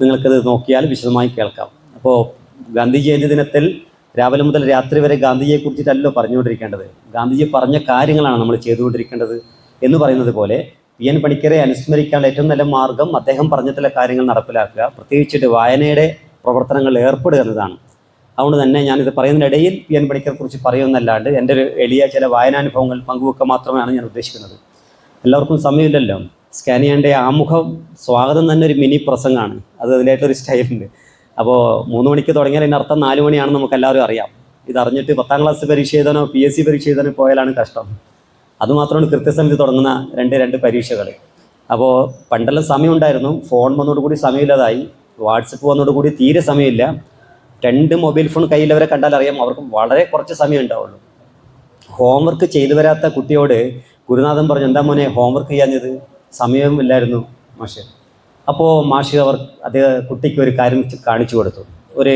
നിങ്ങൾക്കത് നോക്കിയാൽ വിശദമായി കേൾക്കാം. അപ്പോൾ ഗാന്ധി ജയന്തി ദിനത്തിൽ രാവിലെ മുതൽ രാത്രി വരെ ഗാന്ധിജിയെ കുറിച്ചിട്ടല്ലോ പറഞ്ഞുകൊണ്ടിരിക്കേണ്ടത്. ഗാന്ധിജി പറഞ്ഞ കാര്യങ്ങളാണ് നമ്മൾ ചെയ്തുകൊണ്ടിരിക്കേണ്ടത് എന്ന് പറയുന്നത് പോലെ പി എൻ പണിക്കരെ അനുസ്മരിക്കാനുള്ള ഏറ്റവും നല്ല മാർഗം അദ്ദേഹം പറഞ്ഞ ചില കാര്യങ്ങൾ നടപ്പിലാക്കുക പ്രത്യേകിച്ചിട്ട് വായനയുടെ പ്രവർത്തനങ്ങളിൽ ഏർപ്പെടുക എന്നതാണ്. അതുകൊണ്ട് തന്നെ ഞാനിത് പറയുന്നതിനിടയിൽ പി എൻ പണിക്കരെ കുറിച്ച് പറയുമെന്നല്ലാണ്ട് എന്റെ ഒരു എളിയ ചില വായനാനുഭവങ്ങൾ പങ്കുവെക്കുക മാത്രമാണ് ഞാൻ ഉദ്ദേശിക്കുന്നത്. എല്ലാവർക്കും സമയമില്ലല്ലോ. സ്കാനിയാന്റെ ആമുഖം സ്വാഗതം തന്നെ ഒരു മിനി പ്രസംഗമാണ്. അത് അതിലായിട്ടൊരു സ്റ്റൈലുണ്ട്. അപ്പോൾ മൂന്ന് മണിക്ക് തുടങ്ങിയാൽ അതിന്റെ അർത്ഥം നാല് മണിയാണെന്ന് നമുക്ക് എല്ലാവരും അറിയാം ഇതറിഞ്ഞിട്ട് പത്താം ക്ലാസ് പരീക്ഷ എഴുതാനോ പി എസ് സി പരീക്ഷ എഴുതാനോ പോയാലാണ് കഷ്ടം. അതുമാത്രമാണ് കൃത്യസമയത്ത് തുടങ്ങുന്ന രണ്ട് രണ്ട് പരീക്ഷകൾ അപ്പോൾ പണ്ടെല്ലാം സമയമുണ്ടായിരുന്നു. ഫോൺ വന്നതോടുകൂടി സമയമില്ലാതായി. വാട്സപ്പ് വന്നതോടുകൂടി തീരെ സമയമില്ല. രണ്ട് മൊബൈൽ ഫോൺ കയ്യിലവരെ കണ്ടാൽ അറിയാം അവർക്ക് വളരെ കുറച്ച് സമയം ഉണ്ടാവുള്ളൂ. ഹോംവർക്ക് ചെയ്തു വരാത്ത കുട്ടിയോട് ഗുരുനാഥൻ പറഞ്ഞു എന്താ മോനെ ഹോംവർക്ക് ചെയ്യാഞ്ഞത്? സമയമില്ലായിരുന്നു മാഷ്. അപ്പോൾ മാഷ് അവർ അദ്ദേഹം കുട്ടിക്ക് ഒരു കാര്യം കാണിച്ചു കൊടുത്തു. ഒരു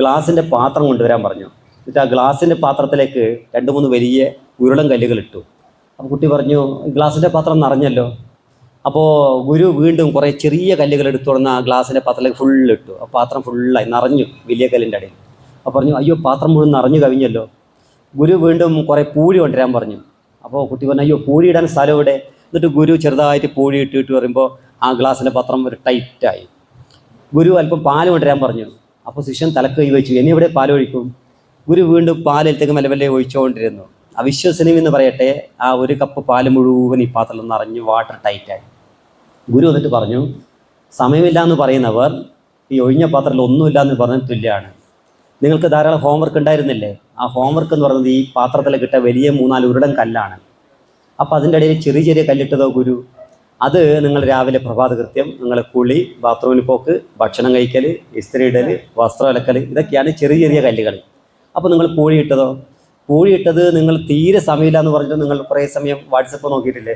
ഗ്ലാസിന്റെ പാത്രം കൊണ്ടുവരാൻ പറഞ്ഞു. എന്നിട്ട് ആ ഗ്ലാസിന്റെ പാത്രത്തിലേക്ക് രണ്ട് മൂന്ന് വലിയ ഉരുളൻ കല്ലുകൾ ഇട്ടു. അപ്പോൾ കുട്ടി പറഞ്ഞു ഗ്ലാസിന്റെ പാത്രം നിറഞ്ഞല്ലോ. അപ്പോൾ ഗുരു വീണ്ടും കുറേ ചെറിയ കല്ലുകൾ എടുത്തു തുടർന്ന് ആ ഗ്ലാസിന്റെ പാത്രത്തിലേക്ക് ഫുള്ള് ഇട്ടു. ആ പാത്രം ഫുള്ളായി നിറഞ്ഞു വലിയ കല്ലിന്റെ അടിയിൽ. അപ്പോൾ പറഞ്ഞു അയ്യോ പാത്രം മുഴുവൻ നിറഞ്ഞു കവിഞ്ഞല്ലോ. ഗുരു വീണ്ടും കുറേ പൂഴി കൊണ്ടുവരാൻ പറഞ്ഞു. അപ്പോൾ കുട്ടി പറഞ്ഞു അയ്യോ പൂഴി ഇടാൻ സ്ഥലം ഇവിടെ എന്നിട്ട് ഗുരു ചെറുതായിട്ട് പൂഴി ഇട്ട് ഇട്ട് പറയുമ്പോൾ ആ ഗ്ലാസ്സിന്റെ പത്രം ഒരു ടൈറ്റായി. ഗുരു അല്പം പാൽ കൊണ്ടുവരാൻ പറഞ്ഞു. അപ്പോൾ ശിഷ്യൻ തലക്ക് കൈ വെച്ചു. ഇനി എവിടെ പാൽ ഒഴിക്കും? ഗുരു വീണ്ടും പാലിലത്തേക്ക് മെല്ലെ മെല്ലെ ഒഴിച്ചുകൊണ്ടിരുന്നു. അവിശ്വസനീയം എന്ന് പറയട്ടെ ആ ഒരു കപ്പ് പാൽ മുഴുവൻ ഈ പാത്രത്തിൽ നിറഞ്ഞ് വാട്ടർ ടൈറ്റായി ഗുരു എന്നിട്ട് പറഞ്ഞു സമയമില്ല എന്ന് പറയുന്നവർ ഈ ഒഴിഞ്ഞ പാത്രത്തിൽ ഒന്നുമില്ല എന്ന് പറഞ്ഞ തുല്യമാണ് നിങ്ങൾക്ക് ധാരാളം ഹോംവർക്ക് ഉണ്ടായിരുന്നില്ലേ? ആ ഹോംവർക്ക് എന്ന് പറയുന്നത് ഈ പാത്രത്തിൽ കിട്ടിയ വലിയ മൂന്നാൽ ഉരുടൻ കല്ലാണ്. അപ്പോൾ അതിന്റെ ഇടയിൽ ചെറിയ ചെറിയ കല്ലിട്ടതോ ഗുരു? അത് നിങ്ങൾ രാവിലെ പ്രഭാത കൃത്യം നിങ്ങൾ കുളി ബാത്റൂമിൽ പോക്ക് ഭക്ഷണം കഴിക്കൽ ഇസ്ത്രി ഇടൽ വസ്ത്രം അലക്കൽ ഇതൊക്കെയാണ് ചെറിയ ചെറിയ കല്ലുകൾ അപ്പോൾ നിങ്ങൾ പൂഴിയിട്ടതോ പൂഴിയിട്ടത് നിങ്ങൾ തീരെ സമയമില്ല എന്ന് പറഞ്ഞിട്ട് നിങ്ങൾ കുറേ സമയം വാട്സപ്പ് നോക്കിയിട്ടില്ലേ?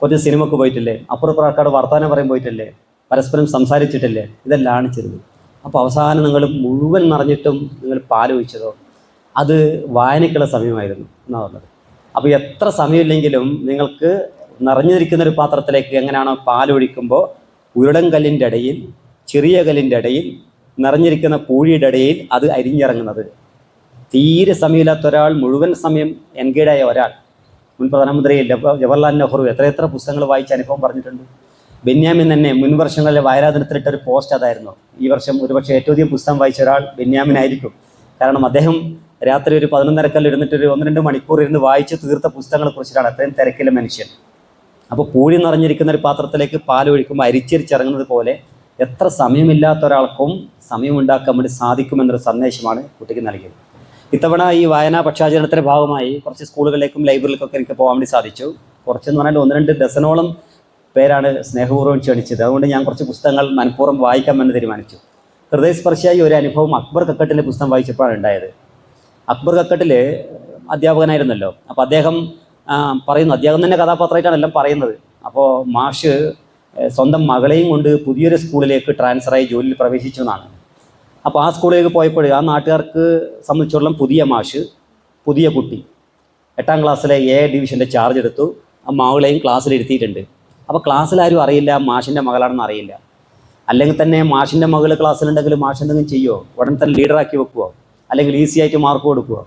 കുറച്ച് സിനിമക്ക് പോയിട്ടില്ലേ? അപ്പുറപ്പുറം ആൾക്കാട് വർത്തമാനം പറയാൻ പോയിട്ടില്ലേ? പരസ്പരം സംസാരിച്ചിട്ടില്ലേ? ഇതെല്ലാം ചെറുത്. അപ്പോൾ അവസാനം നിങ്ങൾ മുഴുവൻ നിറഞ്ഞിട്ടും നിങ്ങൾ പാലൊഴിച്ചതോ അത് വായനയ്ക്കുള്ള സമയമായിരുന്നു എന്നാണ് പറഞ്ഞത്. അപ്പോൾ എത്ര സമയമില്ലെങ്കിലും നിങ്ങൾക്ക് നിറഞ്ഞിരിക്കുന്ന ഒരു പാത്രത്തിലേക്ക് എങ്ങനെയാണോ പാലൊഴിക്കുമ്പോൾ ഉരുടൻ കല്ലിന്റെ ഇടയിൽ ചെറിയ കല്ലിന്റെ ഇടയിൽ നിറഞ്ഞിരിക്കുന്ന പൂഴിയുടെ ഇടയിൽ അത് അരിഞ്ഞിറങ്ങുന്നത്. തീരെ സമയമില്ലാത്ത ഒരാൾ മുഴുവൻ സമയം എൻഗേഡായ ഒരാൾ. മുൻ പ്രധാനമന്ത്രി ജവഹർലാൽ നെഹ്റു എത്രയെത്ര പുസ്തകങ്ങൾ വായിച്ച അനുഭവം പറഞ്ഞിട്ടുണ്ട്. ബെന്യാമിൻ തന്നെ മുൻ വർഷങ്ങളിലെ വായനാദിനത്തിലിട്ട ഒരു പോസ്റ്റ് അതായിരുന്നു. ഈ വർഷം ഒരുപക്ഷെ ഏറ്റവും അധികം പുസ്തകം വായിച്ച ഒരാൾ ബെന്യാമിനായിരിക്കും. കാരണം അദ്ദേഹം രാത്രി ഒരു പതിനൊന്നരക്കല്ല് ഇരുന്നിട്ട് ഒരു ഒന്ന് രണ്ട് മണിക്കൂർ ഇരുന്ന് വായിച്ച് തീർത്ത പുസ്തകങ്ങളെ കുറിച്ചിട്ടാണ് അത്രയും തിരക്കിലെ മനുഷ്യൻ. അപ്പോൾ പൂഴി നിറഞ്ഞിരിക്കുന്ന ഒരു പാത്രത്തിലേക്ക് പാൽ ഒഴിക്കുമ്പോൾ അരിച്ചരിച്ചിറങ്ങുന്നത് പോലെ എത്ര സമയമില്ലാത്ത ഒരാൾക്കും സമയമുണ്ടാക്കാൻ വേണ്ടി സാധിക്കുമെന്നൊരു സന്ദേശമാണ് കുട്ടിക്ക് നൽകിയത്. ഇത്തവണ ഈ വായനാ പക്ഷാചരണത്തിന്റെ ഭാഗമായി കുറച്ച് സ്കൂളുകളിലേക്കും ലൈബ്രറിയിലേക്കൊക്കെ എനിക്ക് പോകാൻ വേണ്ടി സാധിച്ചു. കുറച്ചെന്ന് പറഞ്ഞാൽ ഒന്ന് രണ്ട് ഡസനോളം പേരാണ് സ്നേഹപൂർവം ക്ഷണിച്ചത്. അതുകൊണ്ട് ഞാൻ കുറച്ച് പുസ്തകങ്ങൾ മനഃപൂർവം വായിക്കാമെന്ന് തീരുമാനിച്ചു. ഹൃദയസ്പർശിയായി ഒരു അനുഭവം അക്ബർ കക്കട്ടിലെ പുസ്തകം വായിച്ചപ്പോഴാണ് ഉണ്ടായത്. അക്ബർ കക്കട്ടിൽ അധ്യാപകനായിരുന്നല്ലോ. അപ്പോൾ അദ്ദേഹം പറയുന്നു. അദ്ദേഹം തന്നെ കഥാപാത്രമായിട്ടാണ് എല്ലാം പറയുന്നത്. അപ്പോൾ മാഷ് സ്വന്തം മകളെയും കൊണ്ട് പുതിയൊരു സ്കൂളിലേക്ക് ട്രാൻസ്ഫറായി ജോലിയിൽ പ്രവേശിച്ചു എന്നാണ്. അപ്പോൾ ആ സ്കൂളിലേക്ക് പോയപ്പോൾ ആ നാട്ടുകാർക്ക് സംബന്ധിച്ചോളം പുതിയ മാഷ് പുതിയ കുട്ടി. എട്ടാം ക്ലാസ്സിലെ എ ഡിവിഷന്റെ ചാർജ് എടുത്തു. ആ മകളെയും ക്ലാസ്സിൽ ഇരുത്തിയിട്ടുണ്ട്. അപ്പോൾ ക്ലാസ്സിൽ ആരും അറിയില്ല മാഷിന്റെ മകളാണെന്ന് അറിയില്ല. അല്ലെങ്കിൽ തന്നെ മാഷിന്റെ മകൾ ക്ലാസ്സിലുണ്ടെങ്കിൽ മാഷ് എന്തെങ്കിലും ചെയ്യുമോ ഉടൻ തന്നെ ലീഡറാക്കി വെക്കുമോ അല്ലെങ്കിൽ ഈസി ആയിട്ട് മാർക്ക് കൊടുക്കുക.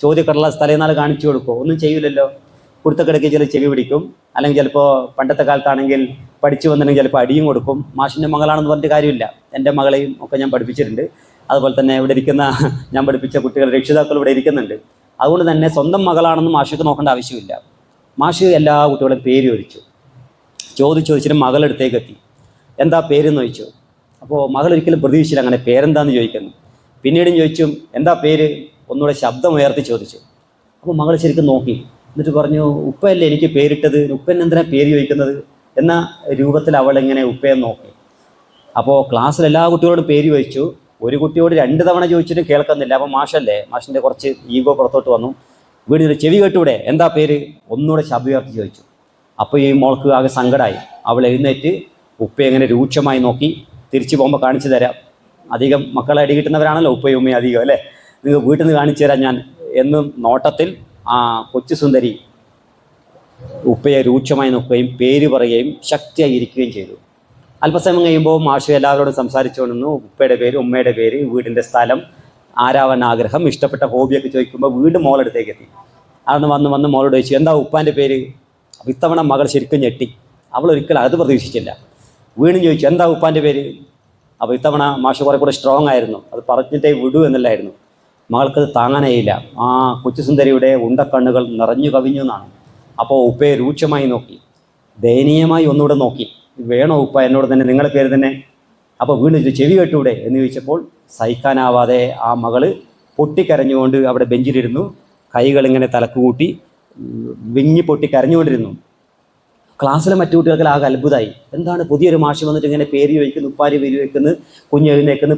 ചോദ്യക്കടലാസ് തലേനാൾ കാണിച്ചു കൊടുക്കുക. ഒന്നും ചെയ്യില്ലല്ലോ കുടുത്തക്കിടയ്ക്ക് ചില ചെവി പിടിക്കും. അല്ലെങ്കിൽ ചിലപ്പോൾ പണ്ടത്തെ കാലത്താണെങ്കിൽ പഠിച്ചു വന്നിട്ടുണ്ടെങ്കിൽ ചിലപ്പോൾ അടിയും കൊടുക്കും. മാഷിന്റെ മകളാണെന്ന് പറഞ്ഞിട്ട് കാര്യമില്ല. എന്റെ മകളെയും ഒക്കെ ഞാൻ പഠിപ്പിച്ചിട്ടുണ്ട്. അതുപോലെ തന്നെ ഇവിടെ ഇരിക്കുന്ന ഞാൻ പഠിപ്പിച്ച കുട്ടികൾ രക്ഷിതാക്കൾ ഇവിടെ ഇരിക്കുന്നുണ്ട്. അതുകൊണ്ട് തന്നെ സ്വന്തം മകളാണെന്ന് മാഷിക്ക് നോക്കേണ്ട ആവശ്യമില്ല. മാഷ് എല്ലാ കുട്ടികളും പേര് ചോദിച്ചു. ചോദിച്ചു ചോദിച്ചിട്ട് മകളെടുത്തേക്കെത്തി എന്താ പേരെന്ന് ചോദിച്ചു. അപ്പോൾ മകൾ ഒരിക്കലും പ്രതീക്ഷിച്ചില്ല അങ്ങനെ പേരെന്താന്ന് ചോദിക്കുന്നു. പിന്നീടും ചോദിച്ചു എന്താ പേര്? ഒന്നുകൂടെ ശബ്ദം ഉയർത്തി ചോദിച്ചു. അപ്പോൾ മകൾ ശരിക്കും നോക്കി. എന്നിട്ട് പറഞ്ഞു ഉപ്പയല്ലേ എനിക്ക് പേരിട്ടത്? ഉപ്പൻ എന്തിനാ പേര് ചോദിക്കുന്നത്? എന്ന രൂപത്തിൽ അവൾ ഇങ്ങനെ ഉപ്പയെ നോക്കി. അപ്പോൾ ക്ലാസ്സിൽ എല്ലാ കുട്ടികളോടും പേര് ചോദിച്ചു. ഒരു കുട്ടിയോട് രണ്ട് തവണ ചോദിച്ചിട്ട് കേൾക്കുന്നില്ല. അപ്പോൾ മാഷല്ലേ മാഷിന്റെ കുറച്ച് ഈഗോ പുറത്തോട്ട് വന്നു. വീടിന് ചെവി കേട്ടൂടെ? എന്താ പേര്? ഒന്നുകൂടെ ശബ്ദം ഉയർത്തി ചോദിച്ചു. അപ്പോൾ ഈ മോൾക്ക് ആകെ സങ്കടമായി അവൾ എഴുന്നേറ്റ് ഉപ്പയെ ഇങ്ങനെ രൂക്ഷമായി നോക്കി തിരിച്ചു പോകുമ്പോൾ കാണിച്ചു തരാം. അധികം മക്കളെ അടി കിട്ടുന്നവരാണല്ലോ ഉപ്പയും ഉമ്മയും അധികം അല്ലേ? നിങ്ങൾ വീട്ടിൽ നിന്ന് കാണിച്ചു തരാം ഞാൻ എന്നും നോട്ടത്തിൽ ആ കൊച്ചു സുന്ദരി ഉപ്പയെ രൂക്ഷമായി നോക്കുകയും പേര് പറയുകയും ശക്തിയായി ഇരിക്കുകയും ചെയ്തു. അല്പസമയം കഴിയുമ്പോൾ മാഷ് എല്ലാവരോടും സംസാരിച്ചുകൊണ്ടിരുന്നു ഉപ്പയുടെ പേര് ഉമ്മയുടെ പേര് വീടിന്റെ സ്ഥലം ആരാവാൻ ആഗ്രഹം ഇഷ്ടപ്പെട്ട ഹോബിയൊക്കെ ചോദിക്കുമ്പോൾ വീണ്ടും മോളടുത്തേക്ക് എത്തി. അതൊന്ന് വന്ന് വന്ന് മോളോട് ചോദിച്ചു എന്താ ഉപ്പാന്റെ പേര്? ഇത്തവണ മകൾ ശരിക്കും ഞെട്ടി. അവൾ ഒരിക്കലും അത് പ്രതീക്ഷിച്ചില്ല. വീണ്ടും ചോദിച്ചു എന്താ ഉപ്പാന്റെ പേര്? അപ്പോൾ ഇത്തവണ മാഷ് കുറെ കൂടെ സ്ട്രോങ് ആയിരുന്നു. അത് പറഞ്ഞിട്ടേ വിടൂ എന്നല്ലായിരുന്നു. മകൾക്കത് താങ്ങാനായില്ല. ആ കൊച്ചുസുന്ദരിയുടെ ഉണ്ടക്കണ്ണുകൾ നിറഞ്ഞു കവിഞ്ഞു എന്നാണ്. അപ്പോൾ ഉപ്പയെ രൂക്ഷമായി നോക്കി. ദയനീയമായി ഒന്നുകൂടെ നോക്കി. വേണോ ഉപ്പ എന്നോട് തന്നെ നിങ്ങളുടെ പേര് തന്നെ? അപ്പോൾ വീണ്ടും ചെവി കെട്ടൂടെ എന്ന് ചോദിച്ചപ്പോൾ സഹിക്കാനാവാതെ ആ മകൾ പൊട്ടിക്കരഞ്ഞുകൊണ്ട് അവിടെ ബെഞ്ചിലിരുന്നു. കൈകൾ ഇങ്ങനെ തലക്കുകൂട്ടി കൂട്ടി വിങ്ങി പൊട്ടി കരഞ്ഞുകൊണ്ടിരുന്നു ക്ലാസ്സിലെ മറ്റു കുട്ടികൾക്ക് ആകെ അത്ഭുതമായി. എന്താണ് പുതിയൊരു മാഷ് വന്നിട്ട് ഇങ്ങനെ പേര് ചോദിക്കുന്നു ഉപ്പാരി പേര് വയ്ക്കുന്നു കുഞ്ഞ് എഴുന്നേക്കുന്നു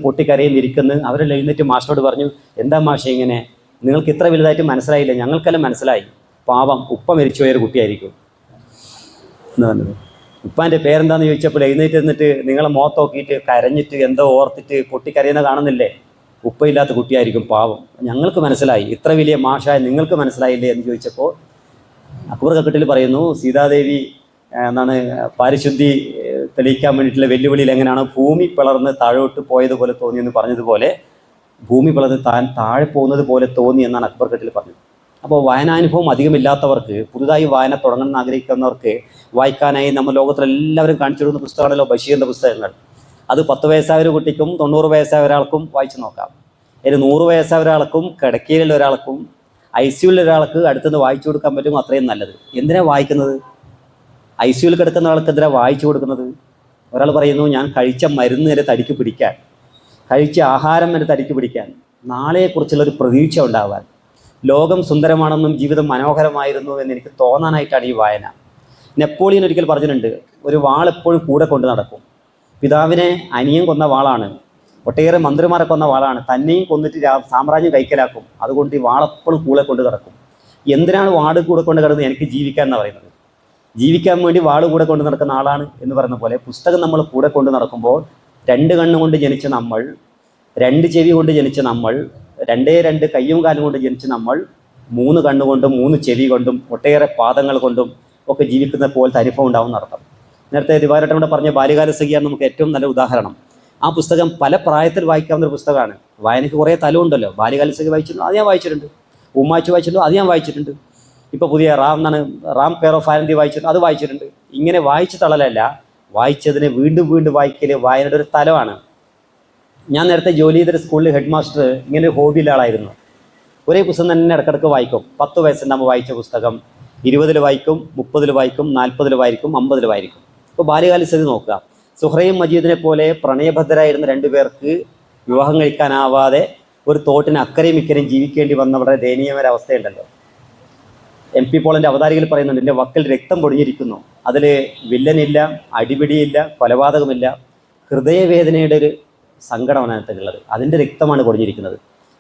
ഇരിക്കുന്നു അവരെല്ലാം എഴുന്നേറ്റ് മാഷിനോട് പറഞ്ഞു എന്താ മാഷേ ഇങ്ങനെ? നിങ്ങൾക്ക് ഇത്ര വലുതായിട്ട് മനസ്സിലായില്ല? ഞങ്ങൾക്കെല്ലാം മനസ്സിലായി. പാവം ഉപ്പ മരിച്ചു പോയൊരു കുട്ടിയായിരിക്കും. എന്ന് പറഞ്ഞത്. ഉപ്പാന്റെ പേരെന്താന്ന് ചോദിച്ചപ്പോൾ എഴുന്നേറ്റ് നിന്നിട്ട് നിങ്ങളെ മുഖത്ത് നോക്കിയിട്ട് കരഞ്ഞിട്ട് എന്തോ ഓർത്തിട്ട് പൊട്ടിക്കരയുന്ന കാണുന്നില്ലേ? ഉപ്പയില്ലാത്ത കുട്ടിയായിരിക്കും പാവം. ഞങ്ങൾക്ക് മനസ്സിലായി. ഇത്ര വലിയ മാഷായ നിങ്ങൾക്ക് മനസ്സിലായില്ലേ എന്ന് ചോദിച്ചപ്പോൾ അക്ബർ കക്കട്ടിൽ പറയുന്നു സീതാദേവി ആ, എന്താണ് പാരിശുദ്ധി തെളിയിക്കാൻ വേണ്ടിയിട്ടുള്ള വെല്ലുവിളിയിൽ എങ്ങനെയാണ് ഭൂമി പിളർന്ന് താഴോട്ട് പോയതുപോലെ തോന്നി എന്ന് പറഞ്ഞതുപോലെ ഭൂമി പിളർന്ന് താൻ താഴെ പോകുന്നത് പോലെ തോന്നി എന്നാണ് അക്ബർ കട്ടിൽ പറഞ്ഞത്. അപ്പോൾ വായനാനുഭവം അധികമില്ലാത്തവർക്ക് പുതുതായി വായന തുടങ്ങണമെന്ന് ആഗ്രഹിക്കുന്നവർക്ക് വായിക്കാനായി നമ്മൾ ലോകത്തിലെല്ലാവരും കാണിച്ചു കൊടുക്കുന്ന പുസ്തകമാണല്ലോ ബഷീറിന്റെ പുസ്തകങ്ങൾ. അത് പത്ത് വയസ്സായ ഒരു കുട്ടിക്കും തൊണ്ണൂറ് വയസ്സായ ഒരാൾക്കും വായിച്ചു നോക്കാം. ഒരു നൂറ് വയസ്സായ ഒരാൾക്കും കിടക്കയിലുള്ള ഒരാൾക്കും ഐ സിയുള്ള ഒരാൾക്ക് അടുത്തുനിന്ന് വായിച്ചു കൊടുക്കാൻ പറ്റും അത്രയും നല്ലത്. എന്തിനാണ് വായിക്കുന്നത്? ഐ സിയുൽ കിടക്കുന്ന ആൾക്കെതിരെ വായിച്ചു കൊടുക്കുന്നത്. ഒരാൾ പറയുന്നു ഞാൻ കഴിച്ച മരുന്ന് വരെ തടിക്ക് പിടിക്കാൻ കഴിച്ച ആഹാരം വരെ തടിക്ക് പിടിക്കാൻ നാളെക്കുറിച്ചുള്ളൊരു പ്രതീക്ഷ ഉണ്ടാവാൻ ലോകം സുന്ദരമാണെന്നും ജീവിതം മനോഹരമായിരുന്നു എന്ന് എനിക്ക് തോന്നാനായിട്ടാണ് ഈ വായന. നെപ്പോളിയൻ ഒരിക്കൽ പറഞ്ഞിട്ടുണ്ട് ഒരു വാൾ എപ്പോഴും കൂടെ കൊണ്ട് നടക്കും. പിതാവിനെ അനിയൻ കൊന്ന വാളാണ് ഒട്ടേറെ മന്ത്രിമാരെ കൊന്ന വാളാണ് തന്നെയും കൊന്നിട്ട് സാമ്രാജ്യം കൈക്കലാക്കും. അതുകൊണ്ട് ഈ വാളെപ്പോഴും കൂടെ കൊണ്ട് നടക്കും. എന്തിനാണ് വാട് കൂടെ കൊണ്ട് കിടന്ന് എനിക്ക് ജീവിക്കാൻ എന്ന് പറയുന്നത്? ജീവിക്കാൻ വേണ്ടി വാൾ കൂടെ കൊണ്ട് നടക്കുന്ന ആളാണ് എന്ന് പറയുന്ന പോലെ പുസ്തകം നമ്മൾ കൂടെ കൊണ്ട് നടക്കുമ്പോൾ രണ്ട് കണ്ണും കൊണ്ട് ജനിച്ച നമ്മൾ രണ്ട് ചെവി കൊണ്ട് ജനിച്ച നമ്മൾ രണ്ടേ രണ്ട് കയ്യും കാലും കൊണ്ട് ജനിച്ച നമ്മൾ മൂന്ന് കണ്ണുകൊണ്ടും മൂന്ന് ചെവി കൊണ്ടും ഒട്ടേറെ പാദങ്ങൾ കൊണ്ടും ഒക്കെ ജീവിക്കുന്ന പോലത്തെ അനുഭവം ഉണ്ടാവും അർത്ഥം. നേരത്തെ ദിവാരട്ടം കൂടെ പറഞ്ഞ ബാല്യകാല സഖിയാണ് നമുക്ക് ഏറ്റവും നല്ല ഉദാഹരണം. ആ പുസ്തകം പല പ്രായത്തിൽ വായിക്കാവുന്ന ഒരു പുസ്തകമാണ്. വായനയ്ക്ക് കുറേ തലമുണ്ടല്ലോ. ബാല്യകാല സഖി വായിച്ചിട്ടുണ്ട് അത് ഞാൻ വായിച്ചിട്ടുണ്ട്. ഉമ്മാച്ചു വായിച്ചിട്ടുണ്ട് അത് ഞാൻ വായിച്ചിട്ടുണ്ട്. ഇപ്പോൾ പുതിയ റാം എന്നാണ് റാം കെയർ ഓഫ് ആനന്ദി വായിച്ചിട്ടുണ്ട് അത് വായിച്ചിട്ടുണ്ട്. ഇങ്ങനെ വായിച്ച് തളലല്ല വായിച്ചതിനെ വീണ്ടും വീണ്ടും വായിക്കൽ വായനയുടെ ഒരു തലമാണ്. ഞാൻ നേരത്തെ ജോലി ചെയ്തൊരു സ്കൂളിൽ ഹെഡ് മാസ്റ്റർ ഇങ്ങനെ ഒരു ഹോബിയുള്ള ആളായിരുന്നു. ഒരേ പുസ്തകം തന്നെ ഇടക്കിടക്ക് വായിക്കും. പത്ത് വയസ്സുണ്ടാകുമ്പോൾ വായിച്ച പുസ്തകം ഇരുപതിൽ വായിക്കും മുപ്പതിൽ വായിക്കും നാൽപ്പതിൽ വായിക്കും അമ്പതിൽ വായിക്കും. ഇപ്പോൾ ബാല്യകാലസ്ഥിതി നോക്കുക. സുഹ്രയും മജീദിനെ പോലെ പ്രണയഭദ്രായിരുന്ന രണ്ടുപേർക്ക് വിവാഹം കഴിക്കാനാവാതെ ഒരു തോട്ടിന് അക്കരയും ഇക്കരയും ജീവിക്കേണ്ടി വന്നവരുടെ ദയനീയമായ അവസ്ഥയുണ്ടല്ലോ. എം പി പോളിന്റെ അവതാരികൾ പറയുന്നുണ്ട് എന്റെ വക്കൽ രക്തം പൊടിഞ്ഞിരിക്കുന്നു. അതിൽ വില്ലനില്ല അടിപിടിയില്ല കൊലപാതകമില്ല ഹൃദയവേദനയുടെ ഒരു സങ്കടമാണ് അതിനകത്തുള്ളത്. അതിന്റെ രക്തമാണ് പൊടിഞ്ഞിരിക്കുന്നത്.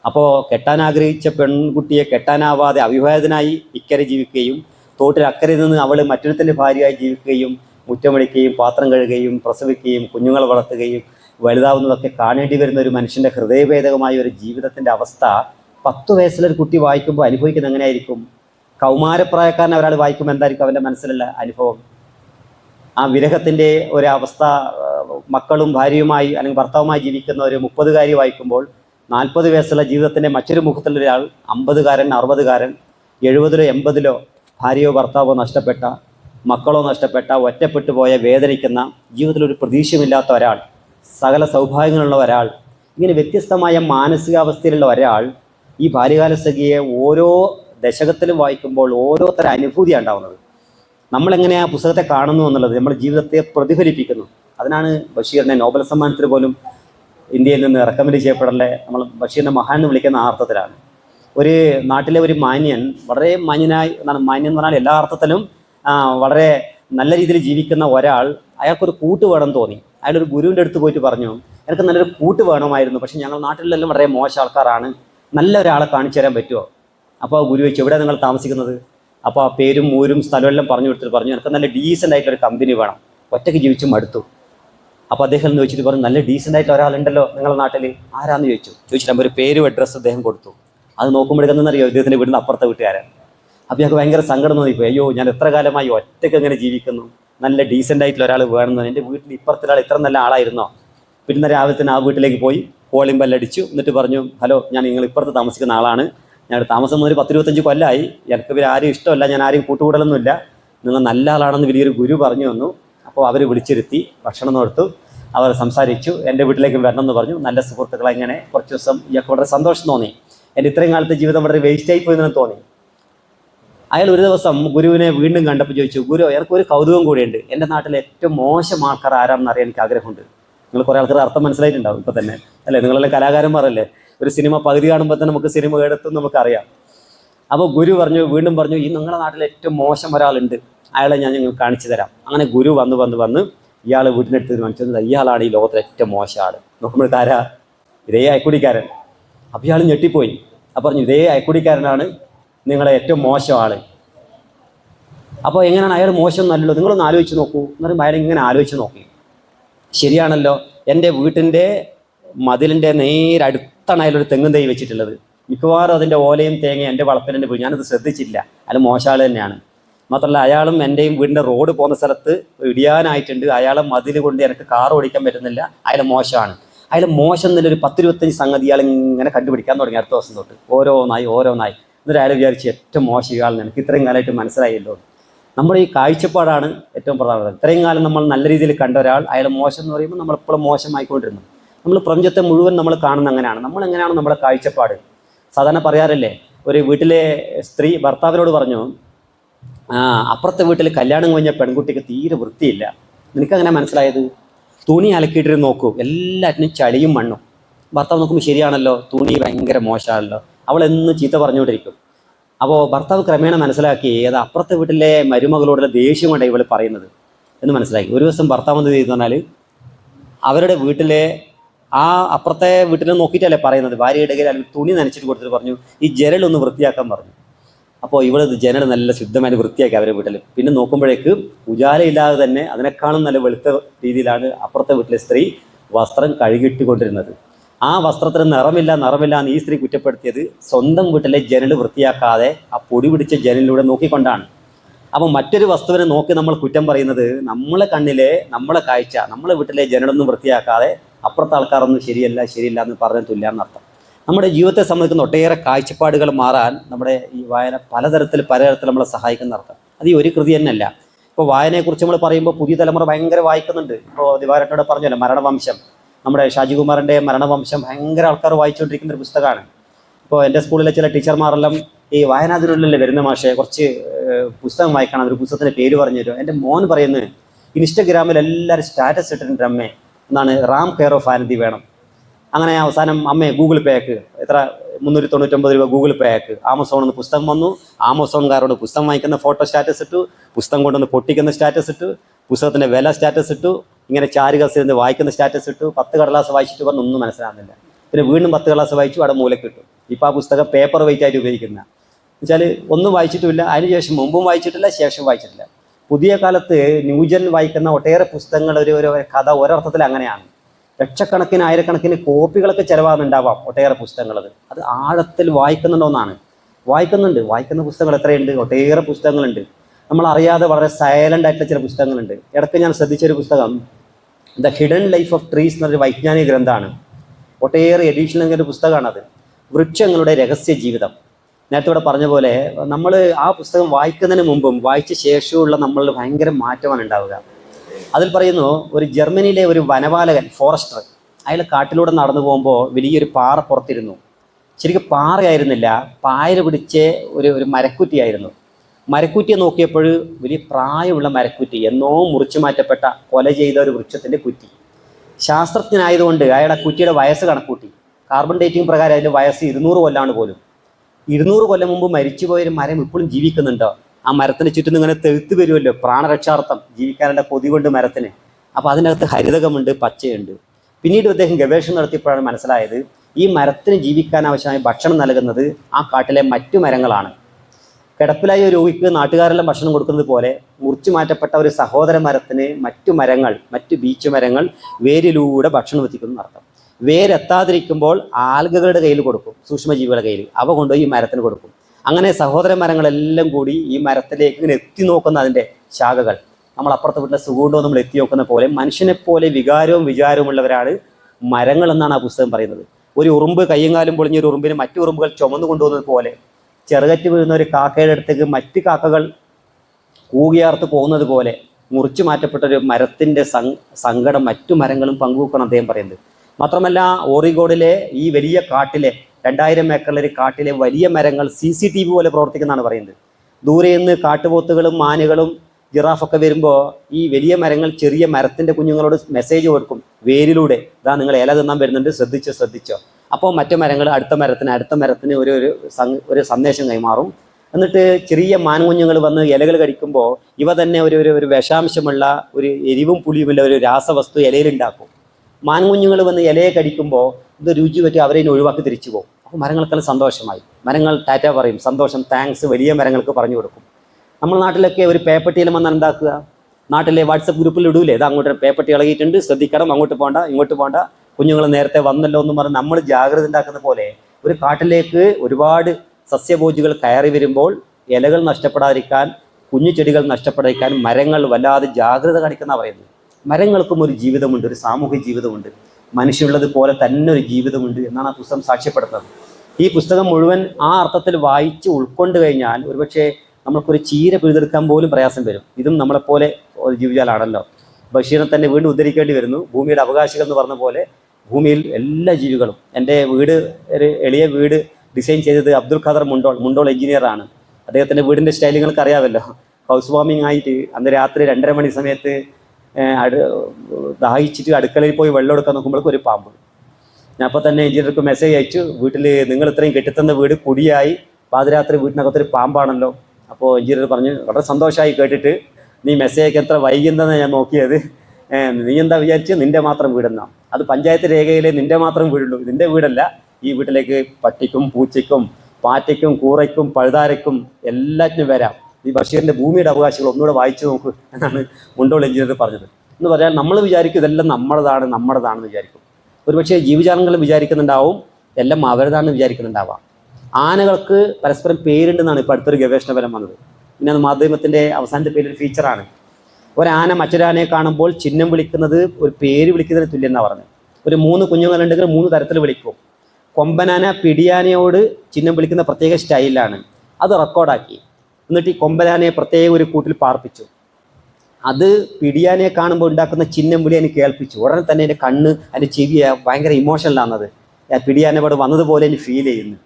അപ്പോൾ കെട്ടാൻ ആഗ്രഹിച്ച പെൺകുട്ടിയെ കെട്ടാനാവാതെ അവിവാഹിതനായി ഇക്കരെ ജീവിക്കുകയും തോട്ടിൽ അക്കരെ നിന്ന് അവൾ മറ്റൊരുത്തിന്റെ ഭാര്യയായി ജീവിക്കുകയും മുറ്റമടിക്കുകയും പാത്രം കഴുകുകയും പ്രസവിക്കുകയും കുഞ്ഞുങ്ങളെ വളർത്തുകയും വലുതാവുന്നതൊക്കെ കാണേണ്ടി വരുന്ന ഒരു മനുഷ്യന്റെ ഹൃദയഭേദകമായ ഒരു ജീവിതത്തിന്റെ അവസ്ഥ പത്ത് വയസ്സിലൊരു കുട്ടി വായിക്കുമ്പോൾ അനുഭവിക്കുന്നത് എങ്ങനെയായിരിക്കും? കൗമാരപ്രായക്കാരൻ ഒരാൾ വായിക്കുമ്പോൾ എന്തായിരിക്കും അവന്റെ മനസ്സിലുള്ള അനുഭവം? ആ വിരഹത്തിന്റെ ഒരവസ്ഥ അവസ്ഥ മക്കളും ഭാര്യയുമായി അല്ലെങ്കിൽ ഭർത്താവുമായി ജീവിക്കുന്ന ഒരു മുപ്പതുകാരി വായിക്കുമ്പോൾ നാൽപ്പത് വയസ്സുള്ള ജീവിതത്തിന്റെ മറ്റൊരു മുഖത്തുള്ള ഒരാൾ അമ്പതുകാരൻ അറുപതുകാരൻ എഴുപതിലോ എൺപതിലോ ഭാര്യയോ ഭർത്താവോ നഷ്ടപ്പെട്ട മക്കളോ നഷ്ടപ്പെട്ട ഒറ്റപ്പെട്ടു പോയ വേദനിക്കുന്ന ജീവിതത്തിൽ ഒരു പ്രതീക്ഷയുമില്ലാത്ത ഒരാൾ സകല സൗഭാഗ്യങ്ങളുള്ള ഒരാൾ ഇങ്ങനെ വ്യത്യസ്തമായ മാനസികാവസ്ഥയിലുള്ള ഒരാൾ ഈ ബാല്യകാല സഖിയെ ഓരോ ദശകത്തിലും വായിക്കുമ്പോൾ ഓരോ തരം അനുഭൂതിയാണ് ഉണ്ടാവുന്നത്. നമ്മളെങ്ങനെ ആ പുസ്തകത്തെ കാണുന്നു എന്നുള്ളത് നമ്മുടെ ജീവിതത്തെ പ്രതിഫലിപ്പിക്കുന്നു. അതിനാണ് ബഷീറിനെ നോബൽ സമ്മാനത്തിന് പോലും ഇന്ത്യയിൽ നിന്ന് റെക്കമെൻഡ് ചെയ്യപ്പെടേണ്ട നമ്മൾ ബഷീറിനെ മഹാൻ എന്ന് വിളിക്കുന്ന അർത്ഥത്തിലാണ് ഒരു നാട്ടിലെ ഒരു മാന്യൻ വളരെ മാന്യനായി എന്നാണ് മാന്യൻ എന്ന് പറഞ്ഞാൽ എല്ലാ അർത്ഥത്തിലും വളരെ നല്ല രീതിയിൽ ജീവിക്കുന്ന ഒരാൾ അയാൾക്കൊരു കൂട്ട് വേണം തോന്നി. അയാളൊരു ഗുരുവിന്റെ അടുത്ത് പോയിട്ട് പറഞ്ഞു എനിക്ക് നല്ലൊരു കൂട്ട് വേണമായിരുന്നു. പക്ഷേ ഞങ്ങൾ നാട്ടിലെല്ലാം വളരെ മോശം ആൾക്കാരാണ്. നല്ല ഒരാളെ കാണിച്ചു തരാൻ പറ്റുമോ? അപ്പോൾ ഗുരു ചോദിച്ചു എവിടെ നിങ്ങൾ താമസിക്കുന്നത്? അപ്പോൾ ആ പേരും ഊരും സ്ഥലവും എല്ലാം പറഞ്ഞു കൊടുത്തിട്ട് പറഞ്ഞു എനിക്ക് നല്ല ഡീസന്റ് ആയിട്ടുള്ള ഒരു കമ്പനി വേണം. ഒറ്റയ്ക്ക് ജീവിച്ചു മടുത്തു. അപ്പോൾ അദ്ദേഹം എന്ന് ചോദിച്ചിട്ട് പറഞ്ഞു നല്ല ഡീസന്റ് ആയിട്ട് ഒരാളുണ്ടല്ലോ നിങ്ങളുടെ നാട്ടിൽ ആരാന്ന് ചോദിച്ചു. ചോദിച്ചിട്ട് ഒരു പേരും അഡ്രസ്സ് അദ്ദേഹം കൊടുത്തു. അത് നോക്കുമ്പോഴേക്കെന്നറിയോ ഇദ്ദേഹത്തിന്റെ വീടിന്റെ അപ്പുറത്തെ വീട്ടുകാരൻ. അപ്പോൾ ഞങ്ങൾക്ക് ഭയങ്കര സങ്കടം തോന്നിപ്പോയി അയ്യോ ഞാൻ എത്ര കാലമായി ഒറ്റയ്ക്ക് എങ്ങനെ ജീവിക്കുന്നു? നല്ല ഡീസന്റ് ആയിട്ടുള്ള ഒരാൾ വേണമെന്ന് എന്റെ വീട്ടിൽ ഇപ്പുറത്തെ ഒരാൾ ഇത്ര നല്ല ആളായിരുന്നോ? പിന്നെ രാവിലെ തന്നെ ആ വീട്ടിലേക്ക് പോയി കോളിംഗ് ബെല്ലടിച്ചു. എന്നിട്ട് പറഞ്ഞു ഹലോ ഞാൻ നിങ്ങൾ ഇപ്പുറത്ത് താമസിക്കുന്ന ആളാണ്. ഞാൻ താമസം താമസം ഒരു പത്തിരുപത്തഞ്ച് കൊല്ലമായി എനിക്ക് ഇവർ ആരും ഇഷ്ടമല്ല ഞാൻ ആരും കൂട്ടുകൂടലൊന്നുമില്ല. നിങ്ങൾ നല്ല ആളാണെന്ന് വലിയൊരു ഗുരു പറഞ്ഞു വന്നു അപ്പോൾ അവർ വിളിച്ചിരുത്തി ഭക്ഷണം കൊടുത്തു അവർ സംസാരിച്ചു. എന്റെ വീട്ടിലേക്കും വരണം എന്ന് പറഞ്ഞു. നല്ല സുഹൃത്തുക്കളെ ഇങ്ങനെ. കുറച്ച് ദിവസം ഇയാൾക്ക് വളരെ സന്തോഷം തോന്നി. എന്റെ ഇത്രയും കാലത്തെ ജീവിതം വളരെ വേസ്റ്റായി പോയെന്ന് തോന്നി. അയാൾ ഒരു ദിവസം ഗുരുവിനെ വീണ്ടും കണ്ടപ്പോൾ ചോദിച്ചു ഗുരു എനിക്ക് ഒരു കൗതുകം കൂടിയുണ്ട്. എന്റെ നാട്ടിലെ ഏറ്റവും മോശം ആൾക്കാർ ആരാണെന്ന് അറിയാൻ എനിക്ക് ആഗ്രഹമുണ്ട്. നിങ്ങൾ കുറേ ആൾക്കാർ അർത്ഥം മനസ്സിലായിട്ടുണ്ടാവും ഇപ്പം തന്നെ. അല്ലേ? നിങ്ങളെല്ലാം കലാകാരന്മാരല്ലേ? ഒരു സിനിമ പകുതി കാണുമ്പോൾ തന്നെ നമുക്ക് സിനിമ എടുത്തും നമുക്കറിയാം. അപ്പോൾ ഗുരു പറഞ്ഞു വീണ്ടും പറഞ്ഞു ഈ നിങ്ങളുടെ നാട്ടിൽ ഏറ്റവും മോശം ഒരാളുണ്ട്. അയാളെ ഞാൻ ഞങ്ങൾ കാണിച്ചു തരാം. അങ്ങനെ ഗുരു വന്ന് വന്ന് വന്ന് ഇയാൾ വീട്ടിനടുത്ത് തീരുമാനിച്ചത് ഇയാളാണ് ഈ ലോകത്തിലെ ഏറ്റവും മോശം ആൾ നോക്കുമ്പോൾ താരാ ഇതേ അയക്കുടിക്കാരൻ അപ്പോൾ ഇയാൾ ഞെട്ടിപ്പോയി. അപ്പോൾ പറഞ്ഞു ഇതേ അയക്കുടിക്കാരനാണ് നിങ്ങളെ ഏറ്റവും മോശം ആൾ. അപ്പോൾ എങ്ങനെയാണ് അയാൾ മോശം നല്ലല്ലോ നിങ്ങളൊന്ന് ആലോചിച്ച് നോക്കൂ. എന്ന് പറയുമ്പോൾ അയാൾ ഇങ്ങനെ ആലോചിച്ച് നോക്കി. ശരിയാണല്ലോ എന്റെ വീട്ടിന്റെ മതിലിന്റെ നേരെ അടുത്താണ് ഒരു തെങ്ങും തൈ വെച്ചിട്ടുള്ളത്. മിക്കവാറും അതിന്റെ ഓലയും തേങ്ങയും എന്റെ വളപ്പിനെ പോയി ഞാനത് ശ്രദ്ധിച്ചില്ല അത് മോശാൾ തന്നെയാണ്. മാത്രമല്ല അയാളും എന്റെയും വീടിന്റെ റോഡ് പോകുന്ന സ്ഥലത്ത് ഇടിയാനായിട്ടുണ്ട്. അയാളെ മതിൽ കൊണ്ട് എനിക്ക് കാർ ഓടിക്കാൻ പറ്റുന്നില്ല. അയാൾ മോശമാണ്. അയാൾ മോശം എന്നൊരു പത്തിരുപത്തഞ്ച് സംഗതി അയാൾ ഇങ്ങനെ കണ്ടുപിടിക്കാൻ തുടങ്ങി അടുത്ത ദിവസം തൊട്ട്. ഓരോന്നായി ഓരോന്നായി. എന്നിട്ട് അയാൾ വിചാരിച്ച് ഏറ്റവും മോശം ഇയാളെന്ന് എനിക്ക് ഇത്രയും കാലമായിട്ട് മനസ്സിലായല്ലോ. നമ്മുടെ ഈ കാഴ്ചപ്പാടാണ് ഏറ്റവും പ്രധാനപ്പെട്ടത്. ഇത്രയും കാലം നമ്മൾ നല്ല രീതിയിൽ കണ്ട ഒരാൾ അയാൾ മോശം എന്ന് പറയുമ്പോൾ നമ്മളെപ്പോഴും മോശമായിക്കൊണ്ടിരുന്നു. നമ്മൾ പ്രപഞ്ചത്തെ മുഴുവൻ നമ്മൾ കാണുന്ന അങ്ങനെയാണ്. നമ്മൾ എങ്ങനെയാണ് നമ്മുടെ കാഴ്ചപ്പാട്? സാധാരണ പറയാറില്ലേ ഒരു വീട്ടിലെ സ്ത്രീ ഭർത്താവിനോട് പറഞ്ഞു അപ്പുറത്തെ വീട്ടിൽ കല്യാണം കഴിഞ്ഞ പെൺകുട്ടിക്ക് തീരെ വൃത്തിയില്ല. നിനക്കങ്ങനെ മനസ്സിലായത്? തുണി അലക്കിയിട്ട് നോക്കൂ. എല്ലാറ്റിനും ചളിയും മണ്ണും. ഭർത്താവ് നോക്കുമ്പോൾ ശരിയാണല്ലോ തുണി ഭയങ്കര മോശമാണല്ലോ. അവൾ എന്നും ചീത്ത പറഞ്ഞുകൊണ്ടിരിക്കും. അപ്പോൾ ഭർത്താവ് ക്രമേണ മനസ്സിലാക്കി അത് അപ്പുറത്തെ വീട്ടിലെ മരുമകളോടുള്ള ദേഷ്യം കൊണ്ടാണ് ഇവൾ പറയുന്നത്. എന്ന് മനസ്സിലാക്കി ഒരു ദിവസം ഭർത്താവ് എന്ത് ചെയ്തു പറഞ്ഞാൽ അവരുടെ വീട്ടിലെ ആ അപ്പുറത്തെ വീട്ടിനെ നോക്കിയിട്ടല്ലേ പറയുന്നത്? ഭാര്യ ഇടകൾ അല്ലെങ്കിൽ തുണി നനച്ചിട്ട് കൊടുത്തിട്ട് പറഞ്ഞു ഈ ജനലൊന്ന് വൃത്തിയാക്കാൻ പറഞ്ഞു. അപ്പോൾ ഇവിടെ ജനൽ നല്ല ശുദ്ധമായിട്ട് വൃത്തിയാക്കി അവരുടെ വീട്ടിൽ പിന്നെ നോക്കുമ്പോഴേക്ക് ഉജാലയില്ലാതെ തന്നെ അതിനേക്കാളും നല്ല വെളുത്ത രീതിയിലാണ് അപ്പുറത്തെ വീട്ടിലെ സ്ത്രീ വസ്ത്രം കഴുകിയിട്ടുകൊണ്ടിരുന്നത്. ആ വസ്ത്രത്തിന് നിറമില്ല നിറമില്ല എന്ന് ഈ സ്ത്രീ കുറ്റപ്പെടുത്തിയത് സ്വന്തം വീട്ടിലെ ജനൽ വൃത്തിയാക്കാതെ ആ പൊടി പിടിച്ച ജനലിലൂടെ നോക്കിക്കൊണ്ടാണ്. അപ്പോൾ മറ്റൊരു വസ്തുവിനെ നോക്കി നമ്മൾ കുറ്റം പറയുന്നത് നമ്മളെ കണ്ണിലെ നമ്മളെ കാഴ്ച നമ്മളെ വീട്ടിലെ ജനലൊന്നും വൃത്തിയാക്കാതെ അപ്പുറത്തെ ആൾക്കാരൊന്നും ശരിയല്ല ശരിയല്ല എന്ന് പറഞ്ഞ തുല്യാന്നർത്ഥം നമ്മുടെ ജീവിതത്തെ സംബന്ധിക്കുന്ന ഒട്ടേറെ കാഴ്ചപ്പാടുകൾ മാറാൻ നമ്മുടെ ഈ വായന പലതരത്തിൽ പലതരത്തിൽ നമ്മളെ സഹായിക്കുന്ന അർത്ഥം. അത് ഈ ഒരു കൃതി തന്നെയല്ല. ഇപ്പോൾ വായനയെക്കുറിച്ച് നമ്മൾ പറയുമ്പോൾ പുതിയ തലമുറ ഭയങ്കര വായിക്കുന്നുണ്ട്. ഇപ്പോൾ ദിവാരട്ടോട് പറഞ്ഞല്ലോ മരണവംശം. നമ്മുടെ ഷാജികുമാറിന്റെ മരണവംശം ഭയങ്കര ആൾക്കാർ വായിച്ചുകൊണ്ടിരിക്കുന്ന ഒരു പുസ്തകമാണ്. ഇപ്പോൾ എന്റെ സ്കൂളിലെ ചില ടീച്ചർമാരെല്ലാം ഈ വായനാതിരുള്ളിൽ വരുന്ന മാഷെ കുറച്ച് പുസ്തകം വായിക്കണം ഒരു പുസ്തകത്തിന്റെ പേര് പറഞ്ഞു തരും എന്റെ മോൻ പറയുന്നത് ഇൻസ്റ്റഗ്രാമിൽ എല്ലാവരും സ്റ്റാറ്റസ് ഇട്ടിട്ടുണ്ട് അമ്മേ. എന്നാണ് റാം കെയർ ഓഫ് ആനന്ദി വേണം. അങ്ങനെ അവസാനം അമ്മേ ഗൂഗിൾ പേ ആക്ക്. എത്ര? മുന്നൂറ്റി തൊണ്ണൂറ്റൊമ്പത് രൂപ ഗൂഗിൾ പേ ആക്ക്. ആമസോണിൽ നിന്ന് പുസ്തകം വന്നു. ആമസോൺകാരോട് പുസ്തകം വാങ്ങിക്കുന്ന ഫോട്ടോ സ്റ്റാറ്റസ് ഇട്ടു. പുസ്തകം കൊണ്ടുവന്ന് പൊട്ടിക്കുന്ന സ്റ്റാറ്റസ് ഇട്ടു. പുസ്തകത്തിന്റെ വില സ്റ്റാറ്റസ് ഇട്ടു. ഇങ്ങനെ ചാരുകസിരുന്ന് വായിക്കുന്ന സ്റ്റാറ്റസ് ഇട്ടു. പത്ത് കടലാസ് വായിച്ചിട്ട് പറഞ്ഞു ഒന്നും മനസ്സിലാകുന്നില്ല. പിന്നെ വീണ്ടും പത്ത് കടലാസ് വായിച്ചു അവിടെ മൂലക്ക് ഇട്ടു. ഇപ്പോൾ ആ പുസ്തകം പേപ്പർ വെയിറ്റ് ആയിട്ട് ഉപയോഗിക്കുന്ന വെച്ചാൽ ഒന്നും വായിച്ചിട്ടുമില്ല. അതിനുശേഷം മുമ്പും വായിച്ചിട്ടില്ല ശേഷം വായിച്ചിട്ടില്ല. പുതിയ കാലത്ത് ന്യൂജൻ വായിക്കുന്ന ഒട്ടേറെ പുസ്തകങ്ങൾ ഒരു ഒരു കഥ ഒരർത്ഥത്തിൽ അങ്ങനെയാണ്. ലക്ഷക്കണക്കിന് ആയിരക്കണക്കിന് കോപ്പികളൊക്കെ ചിലവാകുന്നുണ്ടാവാം ഒട്ടേറെ പുസ്തകങ്ങൾ അത് ആഴത്തിൽ വായിക്കുന്നുണ്ടോന്നാണ് വായിക്കുന്നുണ്ട്. വായിക്കുന്ന പുസ്തകങ്ങൾ എത്രയുണ്ട്? ഒട്ടേറെ പുസ്തകങ്ങളുണ്ട്. നമ്മൾ അറിയാതെ വളരെ സൈലന്റ് ആയിട്ടുള്ള ചില പുസ്തകങ്ങളുണ്ട്. ഇടയ്ക്ക് ഞാൻ ശ്രദ്ധിച്ചൊരു പുസ്തകം the hidden life of trees എന്നൊരു വൈജ്ഞാനിക ഗ്രന്ഥമാണ് ഒട്ടേറെ എഡീഷണൽ ഒരു പുസ്തകമാണത്. വൃക്ഷങ്ങളുടെ രഹസ്യ ജീവിതം. നേരത്തെ ഇവിടെ പറഞ്ഞ പോലെ നമ്മൾ ആ പുസ്തകം വായിക്കുന്നതിന് മുമ്പും വായിച്ച ശേഷമുള്ള നമ്മളിൽ ഭയങ്കര മാറ്റമാണ് ഉണ്ടാവുക. അതിൽ പറയുന്നു ഒരു ജർമ്മനിയിലെ ഒരു വനപാലകൻ ഫോറസ്റ്റർ അയാൾ കാട്ടിലൂടെ നടന്നു പോകുമ്പോൾ വലിയൊരു പാറ പുറത്തിരുന്നു. ശരിക്കും പാറയായിരുന്നില്ല പായൽ പിടിച്ച ഒരു ഒരു മരക്കുറ്റിയായിരുന്നു. മരക്കുറ്റിയെ നോക്കിയപ്പോൾ വലിയ പ്രായമുള്ള മരക്കുറ്റി എന്നോ മുറിച്ചു മാറ്റപ്പെട്ട കൊല ചെയ്ത ഒരു വൃക്ഷത്തിന്റെ കുറ്റി. ശാസ്ത്രജ്ഞനായതുകൊണ്ട് അയാൾ ആ കുറ്റിയുടെ വയസ്സ് കണക്കൂട്ടി. കാർബൺ ഡേറ്റിംഗ് പ്രകാരം അതിന്റെ വയസ്സ് ഇരുന്നൂറ് കൊല്ലാണ് പോലും. ഇരുന്നൂറ് കൊല്ലം മുമ്പ് മരിച്ചുപോയൊരു മരം ഇപ്പോഴും ജീവിക്കുന്നുണ്ടോ? ആ മരത്തിന് ചുറ്റും ഇങ്ങനെ തെഴുത്ത് വരുമല്ലോ പ്രാണരക്ഷാർത്ഥം ജീവിക്കാനുള്ള കൊതി കൊണ്ട് മരത്തിന്. അപ്പോൾ അതിനകത്ത് ഹരിതകമുണ്ട് പച്ചയുണ്ട്. പിന്നീട് അദ്ദേഹം ഗവേഷണം നടത്തിയപ്പോഴാണ് മനസ്സിലായത് ഈ മരത്തിന് ജീവിക്കാൻ ആവശ്യമായ ഭക്ഷണം നൽകുന്നത് ആ കാട്ടിലെ മറ്റു മരങ്ങളാണ്. കിടപ്പിലായ രോഗിക്ക് നാട്ടുകാരെല്ലാം ഭക്ഷണം കൊടുക്കുന്നത് പോലെ മുറിച്ചു മാറ്റപ്പെട്ട ഒരു സഹോദര മരത്തിന് മറ്റു മരങ്ങൾ മറ്റു ബീച്ച് മരങ്ങൾ വേരിലൂടെ ഭക്ഷണം എത്തിക്കുന്നു അർത്ഥം വേരെത്താതിരിക്കുമ്പോൾ ആൽഗകളുടെ കയ്യിൽ കൊടുക്കും സൂക്ഷ്മജീവികളുടെ കയ്യിൽ. അവ കൊണ്ടുപോയി ഈ മരത്തിന് കൊടുക്കും. അങ്ങനെ സഹോദര മരങ്ങളെല്ലാം കൂടി ഈ മരത്തിലേക്ക് ഇങ്ങനെ എത്തി നോക്കുന്ന അതിന്റെ ശാഖകൾ. നമ്മൾ അപ്പുറത്തെ വീട്ടിലെ സുഖമുണ്ടോ നമ്മൾ എത്തി നോക്കുന്ന പോലെ മനുഷ്യനെ പോലെ വികാരവും വിചാരവും ഉള്ളവരാണ് മരങ്ങൾ എന്നാണ് ആ പുസ്തകം പറയുന്നത്. ഒരു ഉറുമ്പ് കയ്യങ്കാലും പൊളിഞ്ഞ ഒരു ഉറുമ്പിന് മറ്റു ഉറുമ്പുകൾ ചുമന്നു കൊണ്ടുപോകുന്നത് പോലെ ചെറുകറ്റ് വീഴുന്ന ഒരു കാക്കയുടെ അടുത്തേക്ക് മറ്റ് കാക്കകൾ കൂകിയാർത്ത് പോകുന്നത് പോലെ മുറിച്ചു മാറ്റപ്പെട്ട ഒരു മരത്തിന്റെ സങ് സങ്കടം മറ്റു മരങ്ങളും പങ്കുവെക്കണം അദ്ദേഹം പറയുന്നത്. മാത്രമല്ല ഓറിഗോഡിലെ ഈ വലിയ കാട്ടിലെ രണ്ടായിരം ഏക്കറിലെ കാട്ടിലെ വലിയ മരങ്ങൾ സി സി ടി വി പോലെ പ്രവർത്തിക്കുന്നതാണ് പറയുന്നത്. ദൂരെ നിന്ന് കാട്ടുപോത്തുകളും മാനുകളും ജിറാഫൊക്കെ വരുമ്പോൾ ഈ വലിയ മരങ്ങൾ ചെറിയ മരത്തിന്റെ കുഞ്ഞുങ്ങളോട് മെസ്സേജ് കൊടുക്കും. വേരിലൂടെ ഇതാ നിങ്ങൾ ഇല തിന്നാൻ വരുന്നുണ്ട് ശ്രദ്ധിച്ചോ ശ്രദ്ധിച്ചോ. അപ്പോൾ മറ്റു മരങ്ങൾ അടുത്ത മരത്തിന് അടുത്ത മരത്തിന് ഒരു ഒരു ഒരു സന്ദേശം കൈമാറും. എന്നിട്ട് ചെറിയ മാൻകുഞ്ഞുങ്ങൾ വന്ന് ഇലകൾ കടിക്കുമ്പോൾ ഇവ തന്നെ ഒരു ഒരു ഒരു വിഷാംശമുള്ള ഒരു എരിവും പുളിയുമുള്ള ഒരു രാസവസ്തു ഇലയിലുണ്ടാക്കും. മാൻകുഞ്ഞുങ്ങൾ വന്ന് ഇലയെ കടിക്കുമ്പോൾ ഇത് രുചി പറ്റി അവരെ ഒഴിവാക്കി തിരിച്ചു പോകും. അപ്പോൾ മരങ്ങൾക്കെല്ലാം സന്തോഷമായി. മരങ്ങൾ ടാറ്റ പറയും സന്തോഷം താങ്ക്സ് വലിയ മരങ്ങൾക്ക് പറഞ്ഞു കൊടുക്കും. നമ്മൾ നാട്ടിലൊക്കെ ഒരു പേപ്പട്ടിയിലും വന്ന് എന്താക്കുക? നാട്ടിലെ വാട്സപ്പ് ഗ്രൂപ്പിൽ ഇടൂലേ? ഇത് അങ്ങോട്ട് പേപ്പട്ടി ഇളകിയിട്ടുണ്ട് ശ്രദ്ധിക്കണം അങ്ങോട്ട് പോകണ്ട ഇങ്ങോട്ട് പോകണ്ട കുഞ്ഞുങ്ങൾ നേരത്തെ വന്നല്ലോ എന്ന് പറഞ്ഞ് നമ്മൾ ജാഗ്രത ഉണ്ടാക്കുന്ന പോലെ ഒരു കാട്ടിലേക്ക് ഒരുപാട് സസ്യഭോജികൾ കയറി വരുമ്പോൾ ഇലകൾ നഷ്ടപ്പെടാതിരിക്കാൻ കുഞ്ഞു ചെടികൾ നഷ്ടപ്പെടാതിരിക്കാൻ മരങ്ങൾ വല്ലാതെ ജാഗ്രത കാണിക്കുന്ന പറയുന്നത്. മരങ്ങൾക്കും ഒരു ജീവിതമുണ്ട് ഒരു സാമൂഹിക ജീവിതമുണ്ട്. മനുഷ്യനുള്ളത് പോലെ തന്നെ ഒരു ജീവിതമുണ്ട് എന്നാണ് ആ പുസ്തകം സാക്ഷ്യപ്പെടുത്തുന്നത്. ഈ പുസ്തകം മുഴുവൻ ആ അർത്ഥത്തിൽ വായിച്ച് ഉൾക്കൊണ്ട് കഴിഞ്ഞാൽ ഒരുപക്ഷെ നമ്മൾക്കൊരു ചീര പിഴുതെടുക്കാൻ പോലും പ്രയാസം വരും. ഇതും നമ്മളെപ്പോലെ ഒരു ജീവിജാലാണല്ലോ ബഷീറിനെ തന്നെ വീണ്ടും ഉദ്ധരിക്കേണ്ടി വരുന്നു. ഭൂമിയുടെ അവകാശികൾ എന്ന് പറഞ്ഞ പോലെ ഭൂമിയിൽ എല്ലാ ജീവികളും എന്റെ വീട് ഒരു എളിയ വീട് ഡിസൈൻ ചെയ്തത് അബ്ദുൽ ഖാദർ മുണ്ടോൾ മുണ്ടോൾ എഞ്ചിനീയറാണ് അദ്ദേഹത്തിന്റെ വീടിന്റെ സ്റ്റൈലുകൾക്ക് അറിയാമല്ലോ. ഹൗസ് വാമിംഗ് ആയിട്ട് അന്ന് രാത്രി രണ്ടര മണി സമയത്ത് ദാഹിച്ചിട്ട് അടുക്കളയിൽ പോയി വെള്ളം എടുക്കാൻ നോക്കുമ്പോഴേക്കും ഒരു പാമ്പ്. ഞാൻ അപ്പോൾ തന്നെ എഞ്ചിനീയർക്ക് മെസ്സേജ് അയച്ചു വീട്ടിൽ നിങ്ങൾ ഇത്രയും കെട്ടിത്തന്ന വീട് കുടിയായി പാതിരാത്രി വീട്ടിനകത്തൊരു പാമ്പാണല്ലോ. അപ്പോൾ എഞ്ചിനീയർ പറഞ്ഞു വളരെ സന്തോഷമായി കേട്ടിട്ട് നീ മെസ്സേജ് എത്ര വൈകുന്നതെന്ന് ഞാൻ നോക്കിയത്. നീ എന്താ വിചാരിച്ച് നിന്റെ മാത്രം വീടെന്നാ. അത് പഞ്ചായത്ത് രേഖയിലെ നിന്റെ മാത്രം വീടുള്ളൂ. നിന്റെ വീടല്ല. ഈ വീട്ടിലേക്ക് പട്ടിക്കും പൂച്ചയ്ക്കും പാറ്റയ്ക്കും കൂറയ്ക്കും പഴുതാരയ്ക്കും എല്ലാറ്റിനും വരാം. ഈ ബഷീറിന്റെ ഭൂമിയുടെ അവകാശികൾ ഒന്നുകൂടെ വായിച്ചു നോക്കൂ എന്നാണ് മുണ്ടോൾ എഞ്ചിനീയർ പറഞ്ഞത്. എന്ന് പറഞ്ഞാൽ നമ്മൾ വിചാരിക്കും ഇതെല്ലാം നമ്മുടേതാണ് നമ്മുടേതാണെന്ന് വിചാരിക്കും. ഒരുപക്ഷെ ജീവജാലങ്ങൾ വിചാരിക്കുന്നുണ്ടാവും എല്ലാം അവരുതാണെന്ന് വിചാരിക്കുന്നുണ്ടാവാം. ആനകൾക്ക് പരസ്പരം പേരുണ്ടെന്നാണ് ഇപ്പോൾ അടുത്തൊരു ഗവേഷണപരം വന്നത്. പിന്നെ അത് മാധ്യമത്തിന്റെ അവസാനത്തെ പേരൊരു ഫീച്ചറാണ് ഒരാന മറ്റൊരാനയെ കാണുമ്പോൾ ചിഹ്നം വിളിക്കുന്നത് ഒരു പേര് വിളിക്കുന്നതിന് തുല്യം എന്നാണ് പറഞ്ഞത്. ഒരു മൂന്ന് കുഞ്ഞുങ്ങളുണ്ടെങ്കിൽ മൂന്ന് തരത്തിൽ വിളിക്കും. കൊമ്പനാന പിടിയാനയോട് ചിഹ്നം വിളിക്കുന്ന പ്രത്യേക സ്റ്റൈലാണ് അത് റെക്കോർഡാക്കി എന്നിട്ട് ഈ കൊമ്പലാനയെ പ്രത്യേക ഒരു കൂട്ടിൽ പാർപ്പിച്ചു. അത് പിടിയാനെ കാണുമ്പോൾ ഉണ്ടാക്കുന്ന ചിഹ്നം വിളി എനിക്ക് കേൾപ്പിച്ചു ഉടനെ തന്നെ എന്റെ കണ്ണ് അതിന്റെ ചെവി ഭയങ്കര ഇമോഷണലാണത് ആ പിടിയാനെ ഇവിടെ വന്നതുപോലെ എനിക്ക് ഫീൽ ചെയ്യുന്നു.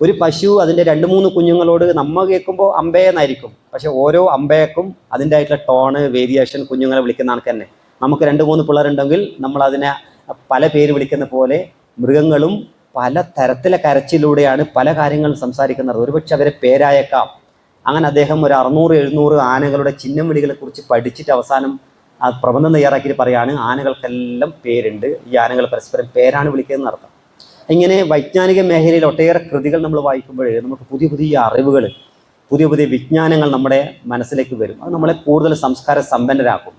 ഒരു പശു അതിന്റെ രണ്ട് മൂന്ന് കുഞ്ഞുങ്ങളോട് നമ്മ കേൾക്കുമ്പോൾ അമ്പയെന്നായിരിക്കും. പക്ഷേ ഓരോ അമ്പയക്കും അതിന്റെ ആയിട്ടുള്ള ടോണ് വേരിയേഷൻ കുഞ്ഞുങ്ങളെ വിളിക്കുന്ന ആൾക്ക് തന്നെ. നമുക്ക് രണ്ട് മൂന്ന് പിള്ളേരുണ്ടെങ്കിൽ നമ്മൾ അതിനെ പല പേര് വിളിക്കുന്ന പോലെ മൃഗങ്ങളും പല തരത്തിലെ കരച്ചിലൂടെയാണ് പല കാര്യങ്ങളും സംസാരിക്കുന്നത്. ഒരുപക്ഷെ അവരെ പേരായേക്കാം. അങ്ങനെ അദ്ദേഹം ഒരു അറുന്നൂറ് എഴുന്നൂറ് ആനകളുടെ ചിഹ്നം വിളികളെ കുറിച്ച് പഠിച്ചിട്ട് അവസാനം ആ പ്രബന്ധം തയ്യാറാക്കിയിട്ട് പറയാണ് ആനകൾക്കെല്ലാം പേരുണ്ട്. ഈ ആനകൾ പരസ്പരം പേരാണ് വിളിക്കുന്നതെന്ന് അർത്ഥം. ഇങ്ങനെ വൈജ്ഞാനിക മേഖലയിൽ ഒട്ടേറെ കൃതികൾ നമ്മൾ വായിക്കുമ്പോൾ നമുക്ക് പുതിയ പുതിയ അറിവുകൾ പുതിയ പുതിയ വിജ്ഞാനങ്ങൾ നമ്മുടെ മനസ്സിലേക്ക് വരും. അത് നമ്മളെ കൂടുതൽ സംസ്കാര സമ്പന്നരാക്കും.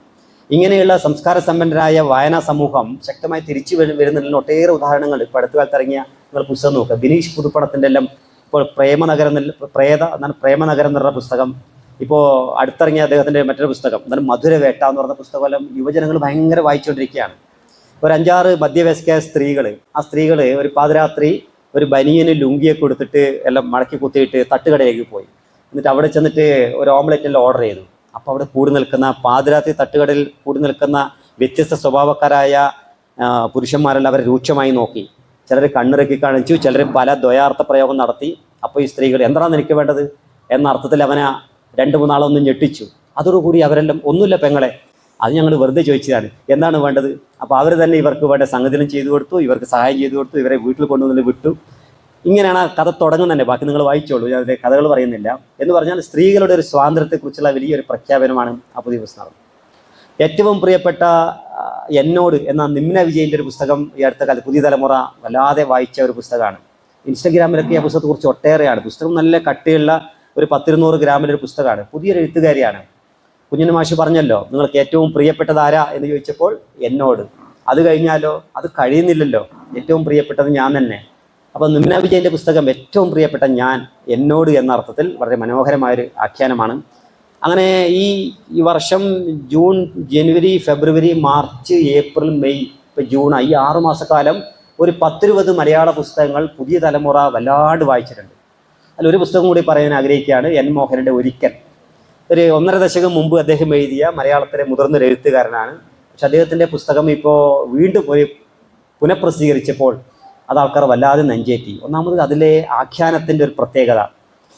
ഇങ്ങനെയുള്ള സംസ്കാര സമ്പന്നരായ വായനാ സമൂഹം ശക്തമായി തിരിച്ചു വരു വരുന്നതിന് ഒട്ടേറെ ഉദാഹരണങ്ങൾ. ഇപ്പോൾ അടുത്ത കാലത്ത് ഇറങ്ങിയ നിങ്ങൾ പുസ്തകം നോക്കുക. ബിനീഷ് പുതുപ്പണത്തിന്റെ എല്ലാം ഇപ്പോൾ പ്രേമനഗരം എന്ന പ്രേത എന്നാണ് പ്രേമനഗരം എന്നുള്ള പുസ്തകം. ഇപ്പോൾ അടുത്തിറങ്ങിയ അദ്ദേഹത്തിന്റെ മറ്റൊരു പുസ്തകം എന്താണ് മധുരവേട്ട എന്ന് പറഞ്ഞ പുസ്തകമെല്ലാം യുവജനങ്ങൾ ഭയങ്കര വായിച്ചുകൊണ്ടിരിക്കുകയാണ്. ഒരു അഞ്ചാറ് മധ്യവയസ്ക സ്ത്രീകൾ ആ സ്ത്രീകൾ ഒരു പാതിരാത്രി ഒരു ബനിയന് ലുങ്കിയൊക്കെ കൊടുത്തിട്ട് എല്ലാം മടക്കി കുത്തിയിട്ട് തട്ടുകടയിലേക്ക് പോയി. എന്നിട്ട് അവിടെ ചെന്നിട്ട് ഒരു ഓംലെറ്റ് എല്ലാം ഓർഡർ ചെയ്തു. അപ്പോൾ അവിടെ കൂടി നിൽക്കുന്ന പാതിരാത്രി തട്ടുകടയിൽ കൂടി നിൽക്കുന്ന വ്യത്യസ്ത സ്വഭാവക്കാരായ പുരുഷന്മാരെല്ലാം അവരെ രൂക്ഷമായി നോക്കി. ചിലർ കണ്ണിറക്കി കാണിച്ചു ചിലർ പല ദ്വയാർത്ഥ പ്രയോഗം നടത്തി. അപ്പോൾ ഈ സ്ത്രീകൾ എന്താണ് എനിക്ക് വേണ്ടത്? എന്ന അർത്ഥത്തിൽ അവനെ രണ്ട് മൂന്നാളൊന്നും ഞെട്ടിച്ചു. അതോടുകൂടി അവരെല്ലാം ഒന്നുമില്ല പെങ്ങളെ അത് ഞങ്ങൾ വെറുതെ ചോദിച്ചതാണ്. എന്താണ് വേണ്ടത്? അപ്പോൾ അവർ തന്നെ ഇവർക്ക് വേണ്ട സംഗതികളും ചെയ്തു കൊടുത്തു ഇവർക്ക് സഹായം ചെയ്തു കൊടുത്തു ഇവരെ വീട്ടിൽ കൊണ്ടുവന്നിട്ട് വിട്ടു. ഇങ്ങനെയാണ് ആ കഥ തുടങ്ങുന്നത് തന്നെ. ബാക്കി നിങ്ങൾ വായിച്ചോളൂ ഞാൻ കഥകൾ പറയുന്നില്ല. എന്ന് പറഞ്ഞാൽ സ്ത്രീകളുടെ ഒരു സ്വാതന്ത്ര്യത്തെക്കുറിച്ചുള്ള വലിയൊരു പ്രഖ്യാപനമാണ് ആ പുതിയ ഏറ്റവും പ്രിയപ്പെട്ട എന്നോട് എന്ന നിമ്ന വിജയന്റെ ഒരു പുസ്തകം ഈ അടുത്ത കാലത്ത് പുതിയ തലമുറ വല്ലാതെ വായിച്ച ഒരു പുസ്തകമാണ്. ഇൻസ്റ്റഗ്രാമിലൊക്കെ ആ പുസ്തകത്തെക്കുറിച്ച് ഒട്ടേറെയാണ്. പുസ്തകം നല്ല കട്ടിയുള്ള ഒരു പത്തിരുന്നൂറ് ഗ്രാമിന്റെ ഒരു പുസ്തകമാണ്. പുതിയൊരു എഴുത്തുകാരിയാണ്. കുഞ്ഞിന് മാഷി പറഞ്ഞല്ലോ നിങ്ങൾക്ക് ഏറ്റവും പ്രിയപ്പെട്ടത് ആരാ? എന്ന് ചോദിച്ചപ്പോൾ എന്നോട് അത് കഴിഞ്ഞാലോ? അത് കഴിയുന്നില്ലല്ലോ. ഏറ്റവും പ്രിയപ്പെട്ടത് ഞാൻ തന്നെ. അപ്പോൾ നിമ്ന വിജയന്റെ പുസ്തകം ഏറ്റവും പ്രിയപ്പെട്ട ഞാൻ എന്നോട് എന്ന അർത്ഥത്തിൽ വളരെ മനോഹരമായൊരു ആഖ്യാനമാണ് അങ്ങനെ ഈ വർഷം ജൂൺ ജനുവരി ഫെബ്രുവരി മാർച്ച് ഏപ്രിൽ മെയ് ഇപ്പം ജൂണായി ഈ ആറു മാസക്കാലം ഒരു പത്തിരുപത് മലയാള പുസ്തകങ്ങൾ പുതിയ തലമുറ വല്ലാണ്ട് വായിച്ചിട്ടുണ്ട്. അതിൽ ഒരു പുസ്തകം കൂടി പറയാൻ ആഗ്രഹിക്കുകയാണ് എൻ മോഹനന്റെ ഒരിക്കൽ. ഒരു ഒന്നര ദശകം മുമ്പ് അദ്ദേഹം എഴുതിയ മലയാളത്തിലെ മുതിർന്നൊരു എഴുത്തുകാരനാണ്. പക്ഷെ അദ്ദേഹത്തിന്റെ പുസ്തകം ഇപ്പോൾ വീണ്ടും ഒരു പുനഃപ്രസിദ്ധീകരിച്ചപ്പോൾ അത് ആൾക്കാർ വല്ലാതെ നെഞ്ചേറ്റി. ഒന്നാമത് അതിലെ ആഖ്യാനത്തിന്റെ ഒരു പ്രത്യേകത.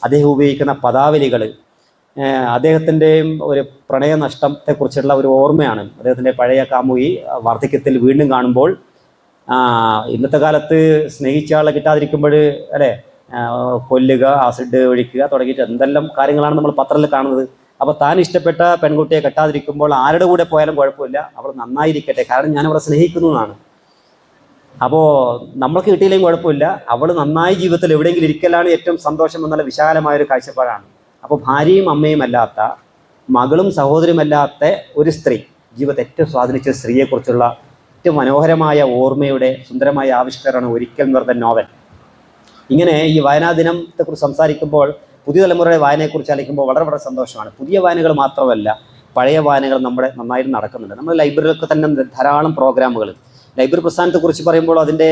അദ്ദേഹം ഉപയോഗിക്കുന്ന പദാവലികൾ അദ്ദേഹത്തിന്റെയും ഒരു പ്രണയനഷ്ടത്തെക്കുറിച്ചുള്ള ഒരു ഓർമ്മയാണ്. അദ്ദേഹത്തിന്റെ പഴയ കാമുകി വാർദ്ധക്യത്തിൽ വീണ്ടും കാണുമ്പോൾ ഇന്നത്തെ കാലത്ത് സ്നേഹിച്ച ആളെ കിട്ടാതിരിക്കുമ്പോൾ അല്ലേ കൊല്ലുക ആസിഡ് ഒഴിക്കുക തുടങ്ങിയിട്ട് എന്തെല്ലാം കാര്യങ്ങളാണ് നമ്മൾ പത്രത്തിൽ കാണുന്നത്. അപ്പോൾ താൻ ഇഷ്ടപ്പെട്ട പെൺകുട്ടിയെ കെട്ടാതിരിക്കുമ്പോൾ ആരുടെ കൂടെ പോയാലും കുഴപ്പമില്ല. അവൾ നന്നായിരിക്കട്ടെ. കാരണം ഞാൻ അവളെ സ്നേഹിക്കുന്നതാണ് അപ്പോൾ നമ്മൾക്ക് കിട്ടിയില്ലെങ്കിൽ കുഴപ്പമില്ല. അവൾ നന്നായി ജീവിതത്തിൽ എവിടെയെങ്കിലും ഇരിക്കലാണ് ഏറ്റവും സന്തോഷം എന്നുള്ള വിശാലമായ ഒരു കാഴ്ചപ്പാടാണ്. അപ്പോൾ ഭാര്യയും അമ്മയും അല്ലാത്ത മകളും സഹോദരിയുമല്ലാത്ത ഒരു സ്ത്രീ ജീവിതത്തെ ഏറ്റവും സ്വാധീനിച്ച സ്ത്രീയെക്കുറിച്ചുള്ള ഏറ്റവും മനോഹരമായ ഓർമ്മയുടെ സുന്ദരമായ ആവിഷ്കാരമാണ് ഒരിക്കൽ നിറഞ്ഞ നോവൽ. ഇങ്ങനെ ഈ വായനാ ദിനത്തെക്കുറിച്ച് സംസാരിക്കുമ്പോൾ പുതിയ തലമുറയുടെ വായനയെക്കുറിച്ച് ആലോചിക്കുമ്പോൾ വളരെ വളരെ സന്തോഷമാണ്. പുതിയ വായനകൾ മാത്രമല്ല പഴയ വായനകൾ നമ്മുടെ നന്നായിട്ട് നടക്കുന്നുണ്ട്. നമ്മുടെ ലൈബ്രറിയിലൊക്കെ തന്നെ ധാരാളം പ്രോഗ്രാമുകൾ. ലൈബ്രറി പ്രസ്ഥാനത്തെക്കുറിച്ച് പറയുമ്പോൾ അതിന്റെ